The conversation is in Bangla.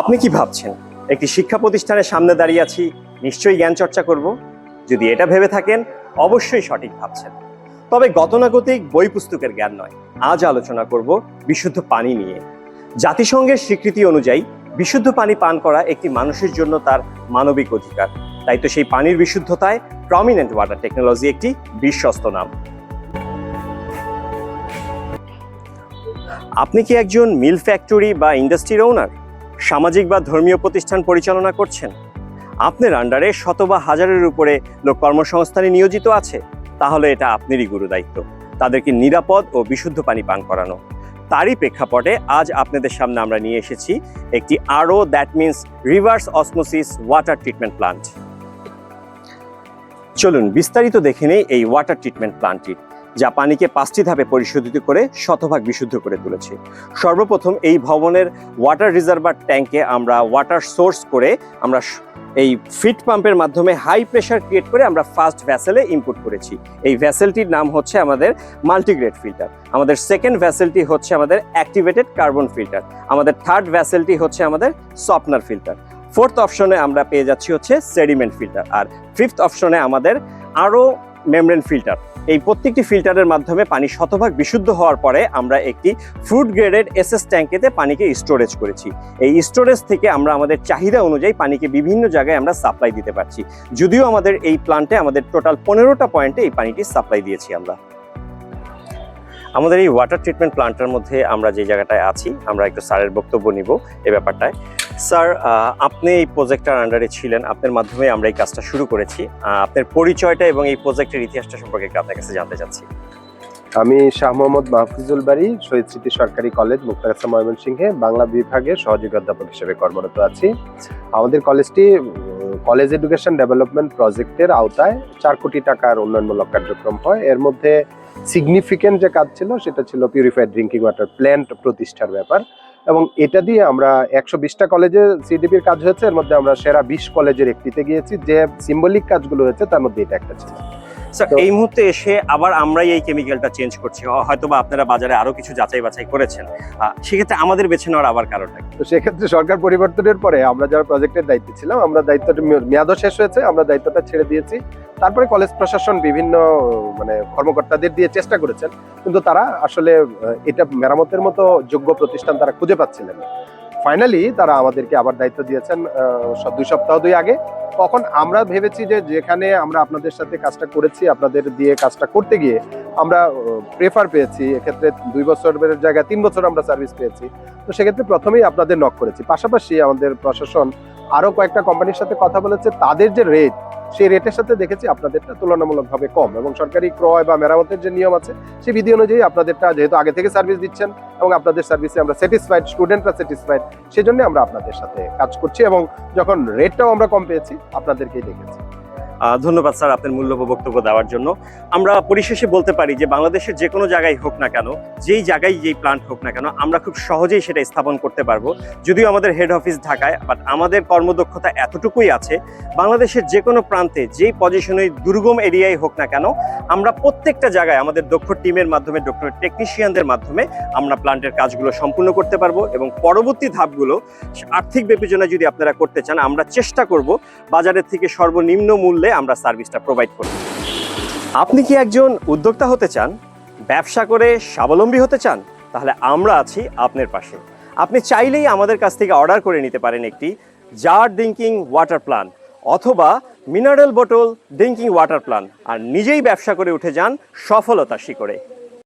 আপনি কি ভাবছেন? একটি শিক্ষা প্রতিষ্ঠানের সামনে দাঁড়িয়ে আছি, নিশ্চয়ই জ্ঞান চর্চা করব? যদি এটা ভেবে থাকেন, অবশ্যই সঠিক ভাবছেন। তবে গতানুগতিক বই পুস্তকের জ্ঞান নয়। আজ আলোচনা করব বিশুদ্ধ পানি নিয়ে। জাতিসংঘের স্বীকৃতি অনুযায়ী, বিশুদ্ধ পানি পান করা একটি মানুষের জন্য তার মানবিক অধিকার। তাই তো সেই পানির বিশুদ্ধতায় প্রমিনেন্ট ওয়াটার টেকনোলজি একটি বিশ্বস্ত নাম। আপনি কি একজন মিল ফ্যাক্টরি বা ইন্ডাস্ট্রির ওনার সামাজিক বা ধর্মীয় প্রতিষ্ঠান পরিচালনা করছেন। আপনার আন্ডারে শত বা হাজারের উপরে লোক কর্মসংস্থানে নিয়োজিত আছে। তাহলে এটা আপনারই গুরু দায়িত্ব তাদেরকে নিরাপদ ও বিশুদ্ধ পানি পান করানো। তারই প্রেক্ষাপটে আজ আপনাদের সামনে আমরা নিয়ে এসেছি একটি আরও that means reverse osmosis water treatment plant চলুন বিস্তারিত দেখে নেই এই ওয়াটার ট্রিটমেন্ট প্লান্টটির যা পানিকে পাঁচটি ধাপে পরিশোধিত করে শতভাগ বিশুদ্ধ করে তুলেছে। সর্বপ্রথম এই ভবনের ওয়াটার রিজার্ভার ট্যাঙ্কে আমরা ওয়াটার সোর্স করে আমরা এই ফিট পাম্পের মাধ্যমে হাই প্রেশার ক্রিয়েট করে আমরা ফার্স্ট ভ্যাসেলে ইনপুট করেছি। এই ভ্যাসেলটির নাম হচ্ছে আমাদের মাল্টিগ্রেড ফিল্টার আমাদের সেকেন্ড ভ্যাসেলটি হচ্ছে আমাদের অ্যাক্টিভেটেড কার্বন ফিল্টার আমাদের থার্ড ভ্যাসেলটি হচ্ছে আমাদের সফটনার ফিল্টার ফোর্থ অপশনে আমরা পেয়ে যাচ্ছি হচ্ছে সেডিমেন্ট ফিল্টার আর ফিফথ অপশনে আমাদের আরও মেমব্রেন ফিল্টার। এই প্রত্যেকটি ফিল্টারের মাধ্যমে পানি শতভাগ বিশুদ্ধ হওয়ার পরে আমরা একটি ফ্রুট গ্রেডেড এস ট্যাঙ্কেতে পানিকে স্টোরেজ করেছি। এই স্টোরেজ থেকে আমরা আমাদের চাহিদা অনুযায়ী পানিকে বিভিন্ন জায়গায় আমরা সাপ্লাই দিতে পারছি। যদিও আমাদের এই প্লান্টে আমাদের টোটাল পনেরোটা পয়েন্টে এই পানিটি সাপ্লাই দিয়েছি আমরা। আমাদের এই ওয়াটার ট্রিটমেন্ট প্লান্টের মধ্যে আমরা যে জায়গাটায় আছি, আমরা একটু স্যারের বক্তব্য নিব এই ব্যাপারটায়। স্যার আপনি এই প্রজেক্টটার আন্ডারে ছিলেন, আপনার মাধ্যমে আমরা এই কাজটা শুরু করেছি। আপনার পরিচয়টা এবং এই প্রজেক্টের ইতিহাসটা সম্পর্কে একটু আপনার কাছে জানতে চাচ্ছি। আমি শাহ মোহাম্মদ মাহফুজুল বাড়ি শহীদ স্মৃতি সরকারি কলেজ মুক্তাগাছা ময়মনসিংহে, বাংলা বিভাগে সহযোগী অধ্যাপক হিসেবে কর্মরত আছি। আমাদের কলেজটি কলেজ এডুকেশন ডেভেলপমেন্ট প্রজেক্টের আওতায় চার কোটি টাকার উন্নয়নমূলক কার্যক্রম হয়। এর মধ্যে সিগনিফিকেন্ট যে কাজ ছিল, সেটা ছিল পিউরিফাইড ড্রিঙ্কিং ওয়াটার প্ল্যান্ট প্রতিষ্ঠার ব্যাপার। এবং এটা দিয়ে আমরা একশো বিশটা কলেজে সিডিপির কাজ হয়েছে। এর মধ্যে আমরা সেরা বিশ কলেজের একটিতে গিয়েছি। যে সিম্বলিক কাজগুলো হয়েছে, তার মধ্যে এটা একটা ছিল। স্যার এই মুহূর্তে এসে আবার আমরাই এই কেমিক্যালটা চেঞ্জ করছি। হয়তো বা আপনারা বাজারে আরও কিছু যাচাই বাছাই করেছেন। সেক্ষেত্রে আমাদের বেছে নেওয়ার আবার কারণটা তো সেক্ষেত্রে সরকার পরিবর্তনের পরে আমরা যারা প্রজেক্টের দায়িত্বে ছিলাম আমরা দায়িত্বটা মেয়াদ- মেয়াদও শেষ হয়েছে আমরা দায়িত্বটা ছেড়ে দিয়েছি। তারপরে কলেজ প্রশাসন বিভিন্ন মানে কর্মকর্তাদের দিয়ে চেষ্টা করেছেন। কিন্তু তারা আসলে এটা মেরামতের মতো যোগ্য প্রতিষ্ঠান তারা খুঁজে পাচ্ছিলেন না। ফাইনালি তারা আমাদেরকে আবার দায়িত্ব দিয়েছেন দুই সপ্তাহ দুই আগে। তখন আমরা ভেবেছি যে যেখানে আমরা আপনাদের সাথে কাজটা করেছি, আপনাদের দিয়ে কাজটা করতে গিয়ে আমরা প্রেফার পেয়েছি। এক্ষেত্রে দুই বছরের জায়গায় তিন বছর আমরা সার্ভিস পেয়েছি। তো সেক্ষেত্রে প্রথমেই আপনাদের নক করেছি। পাশাপাশি আমাদের প্রশাসন আরও কয়েকটা কোম্পানির সাথে কথা বলেছে। তাদের যে রেট সেই রেটের সাথে দেখেছি আপনাদেরটা তুলনামূলকভাবে কম এবং সরকারি ক্রয় বা মেরামতের যে নিয়ম আছে, সেই বিধি অনুযায়ী আপনাদেরটা যেহেতু আগে থেকে সার্ভিস দিচ্ছেন এবং আপনাদের সার্ভিসে আমরা স্যাটিসফাইড স্টুডেন্টরা স্যাটিসফাইড সেজন্য আমরা আপনাদের সাথে কাজ করছি এবং যখন রেটটাও আমরা কম পেয়েছি, আপনাদেরকেই দেখেছি। ধন্যবাদ স্যার আপনার মূল্যবান বক্তব্য দেওয়ার জন্য। আমরা পরিশেষে বলতে পারি যে বাংলাদেশের যে কোনো জায়গায় হোক না কেন, যেই জায়গায় যেই প্লান্ট হোক না কেন, আমরা খুব সহজেই সেটা স্থাপন করতে পারব। যদিও আমাদের হেড অফিস ঢাকায় বাট আমাদের কর্মদক্ষতা এতটুকুই আছে, বাংলাদেশের যে কোনো প্রান্তে যেই পজিশনে দুর্গম এরিয়ায় হোক না কেন, আমরা প্রত্যেকটা জায়গায় আমাদের দক্ষ টিমের মাধ্যমে, দক্ষ টেকনিশিয়ানদের মাধ্যমে আমরা প্লান্টের কাজগুলো সম্পূর্ণ করতে পারব এবং পরবর্তী ধাপগুলো আর্থিক বিবেচনা যদি আপনারা করতে চান, আমরা চেষ্টা করব বাজারের থেকে সর্বনিম্ন মূল্যে আমরা সার্ভিসটা প্রোভাইড করি। আপনি কি একজন উদ্যোক্তা হতে চান? ব্যবসা করে স্বাবলম্বী হতে চান? তাহলে আমরা আছি আপনার পাশে। আপনি চাইলেই আমাদের কাছ থেকে অর্ডার করে নিতে পারেন একটি জার ড্রিঙ্কিং ওয়াটার প্ল্যান অথবা mineral bottle drinking water plan আর নিজেই ব্যবসা করে উঠে যান সফলতা শিখরে।